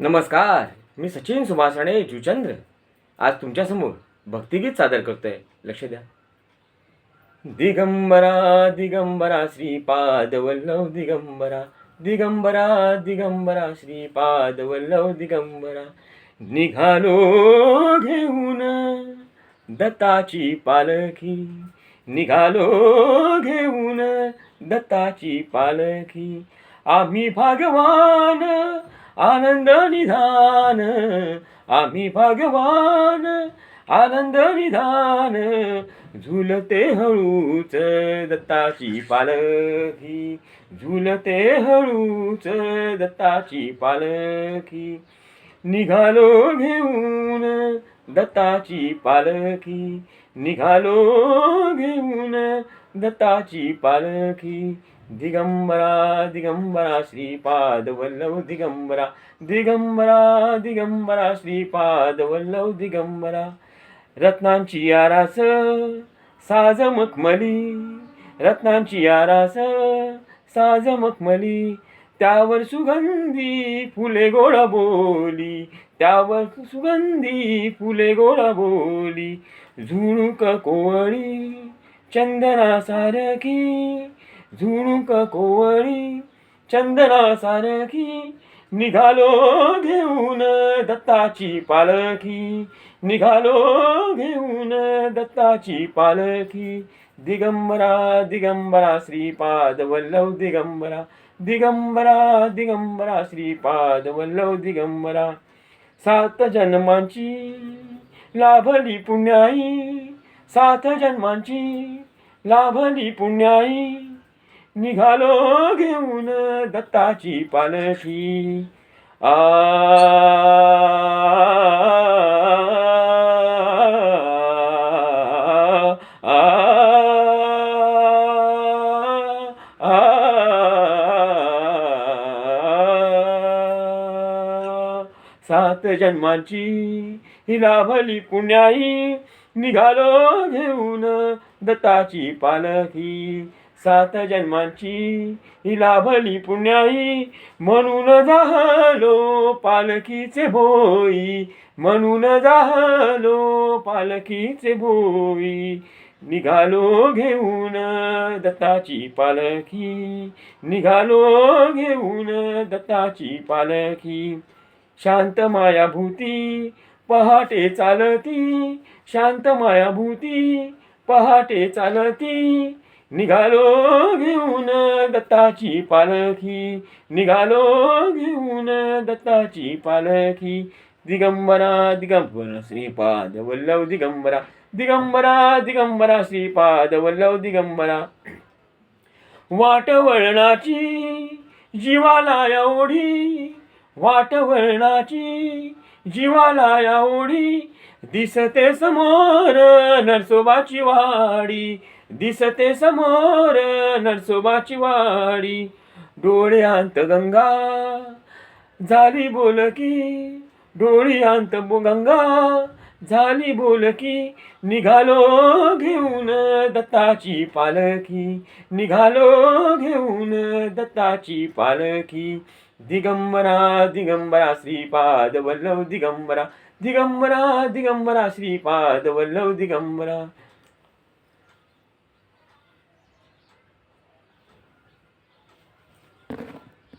नमस्कार मी सचिन सुभाषणे जुचंद्र. आज तुमच्यासमोर भक्तिगीत सादर करतोय. लक्ष द्या. दिगंबरा दिगंबरा श्रीपाद वल्लव दिगंबरा. दिगंबरा दिगंबरा श्रीपाद वल्लव दिगंबरा. निघालो घेऊन दत्ताची पालखी. निघालो घेऊन दत्ताची पालखी. आम्ही भागवान आनंद निधान आम्ही भगवान आनंद निधान झुलते हळूच दत्ताची पालखी झुलते हळूच दत्ताची पालखी. निघालो घेऊन दत्ताची पालखी निघालो घेऊन दत्ताची पालखी दिगंबरा दिगंबरा श्रीपाद वल्लव दिगंबरा दिगंबरा दिगंबरा श्रीपाद वल्लव दिगंबरा. रत्नांची आरास साज मखमली. रत्नांची आरास साज मखमली. त्यावर सुगंधी फुले गोळा बोली. त्यावर सुगंधी फुले गोळा बोली. झुणूक कोवळी चंदना सारखी झुणूक कोवळी चंदना सारखी निघालो घेऊन दत्ताची पालखी निघालो घेऊन दत्ताची पालखी. दिगंबरा दिगंबरा श्रीपाद वल्लव दिगंबरा दिगंबरा दिगंबरा श्रीपाद वल्लव दिगंबरा. सात जन्मांची लाभली पुण्याई सात जन्मांची लाभली पुण्याई. निघालो घेऊन दत्ताची पालखी. आ आ सात जन्मांची ही लाभली पुण्याई. निघालो घेऊन दत्ताची पालखी. सात जन्मांची ही लाभली पुण्याई. म्हणून झालो पालखीचे भोई. म्हणून झालो पालखीचे भोई. निघालो घेऊन दत्ताची पालखी. निघालो घेऊन दत्ताची पालखी. शांत मायाभूती पहाटे चालती. शांत मायाभूती पहाटे चालती. निघालो घेऊन दत्ताची पालखी. निघालो घेऊन दत्ताची पालखी. दिगंबरा दिगंबरा श्रीपाद वल्लव दिगंबरा. दिगंबरा दिगंबरा श्रीपाद वल्लव दिगंबरा. वाट वळणाची जीवाला एवढी. वाट वळणाची जीवाला एवढी. दिसते समोर नरसोबाची वाडी. दिसते समोर नरसोबाची वाडी. डोळ्यांत गंगा. झाली बोलकी डोळ्यांत बो- गंगा. झाली बोलकी निघालो घेऊन दत्ताची पालखी. निघालो घेऊन दत्ताची पालखी. दिगंबरा दिगंबरा श्रीपाद वल्लव दिगंबरा. दिगंबरा दिगंबरा श्रीपाद वल्लव दिगंबरा.